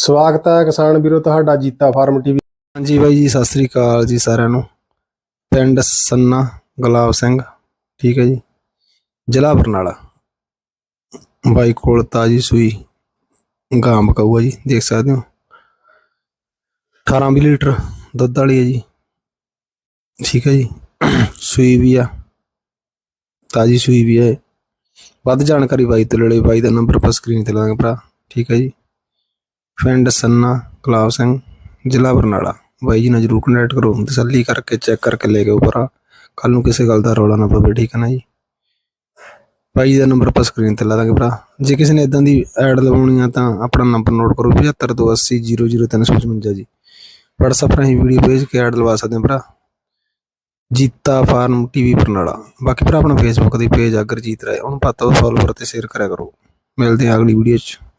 ਸਵਾਗਤ ਹੈ ਕਿਸਾਨ ਵੀਰੋ, ਤੁਹਾਡਾ ਜੀਤਾ ਫਾਰਮ ਟੀਵੀ ਹਾਂਜੀ ਬਾਈ ਜੀ, ਸਤਿ ਸ੍ਰੀ ਅਕਾਲ ਜੀ ਸਾਰਿਆਂ ਨੂੰ। ਪਿੰਡ ਸੰਨਾ ਗੁਲਾਬ ਸਿੰਘ, ਠੀਕ ਹੈ ਜੀ। ਜ਼ਿਲ੍ਹਾ ਬਰਨਾਲਾ। ਬਾਈ ਕੋਲ ਤਾਜੀ ਸੂਈ ਗਾਂ ਬਕਾਊਆ ਜੀ, ਦੇਖ ਸਕਦੇ ਹੋ। 18 20 ਲੀਟਰ ਦੁੱਧ ਵਾਲੀ ਹੈ ਜੀ। ਠੀਕ ਹੈ ਜੀ। ਸੂਈ ਵੀ ਆ। ਤਾਜੀ ਸੂਈ ਵੀ ਹੈ ਵੱਧ ਜਾਣਕਾਰੀ ਬਾਈ ਤੋਂ ਲੈ ਲਈ ਬਾਈ ਦਾ ਨੰਬਰ ਆਪਾਂ ਸਕਰੀਨ ਤੇ ਲਾਵਾਂਗੇ ਭਰਾ। ਠੀਕ ਹੈ ਜੀ। ਪਿੰਡ ਸੰਨਾ ਗੁਲਾਬ ਸਿੰਘ, ਜ਼ਿਲ੍ਹਾ ਬਰਨਾਲਾ। ਬਾਈ ਜੀ, ਨਾਲ ਜਰੂਰ ਕੰਟੈਕਟ ਕਰੋ। ਤਸੱਲੀ ਕਰਕੇ ਚੈੱਕ ਕਰਕੇ ਲੈ ਕੇ ਉੱਪਰ ਕੱਲ ਨੂੰ ਕਿਸੇ ਗੱਲ ਦਾ ਰੌਲਾ ਨਾ ਪਵੇ, ਠੀਕ ਹੈ ਨਾ ਜੀ? ਬਾਈ ਜੀ ਦਾ ਨੰਬਰ ਆਪਾਂ ਸਕਰੀਨ ਤੇ ਲਾ ਦਾਂਗੇ ਭਰਾ। ਜੇ ਕਿਸੇ ਨੇ ਇਦਾਂ ਦੀ ਐਡ ਲਵਾਉਣੀ ਆ ਤਾਂ ਆਪਣਾ ਨੰਬਰ ਨੋਟ ਕਰੋ 7528000355 ਜੀ। WhatsApp ਰਾਹੀਂ ਵੀਡੀਓ ਭੇਜ ਕੇ ਐਡ ਲਵਾ ਸਕਦੇ ਹੋ ਭਰਾ। Jeeta farm TV Barnala. ਬਾਕੀ ਭਰਾ ਆਪਣਾ ਫੇਸਬੁੱਕ ਦੇ ਪੇਜ ਅਗਰਜੀਤ ਰਾਏ। ਉਹਨੂੰ ਪਤਾ ਉਹ ਫੋਲੋਵਰ ਤੇ ਸ਼ੇਅਰ ਕਰਿਆ ਕਰੋ। ਮਿਲਦੇ ਹਾਂ ਅਗਲੀ ਵੀਡੀਓ 'ਚ।